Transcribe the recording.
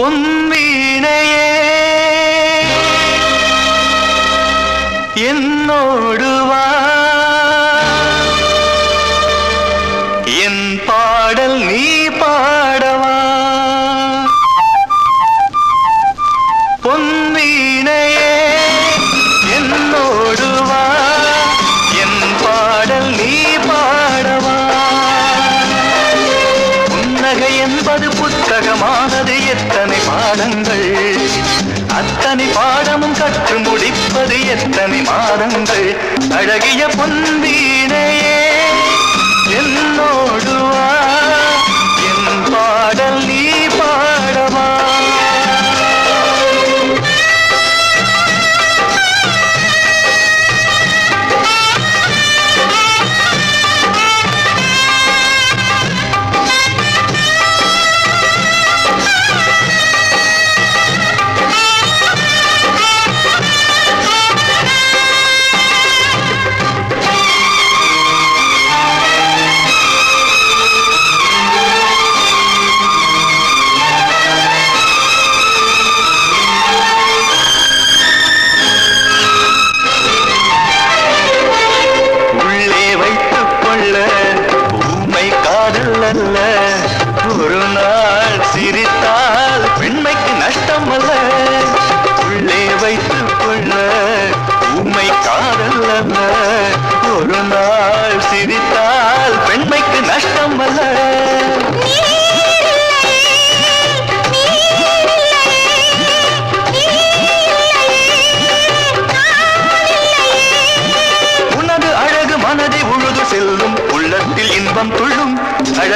பொன்வீணையே. என்னோடுவா என் பாடல் நீ பாடவா. பொன்வீணை கீதங்கள் அத்தனை பாடமும் கற்று முடிப்பது எத்தனை மாதங்கள். அழகிய பொன்வீணையே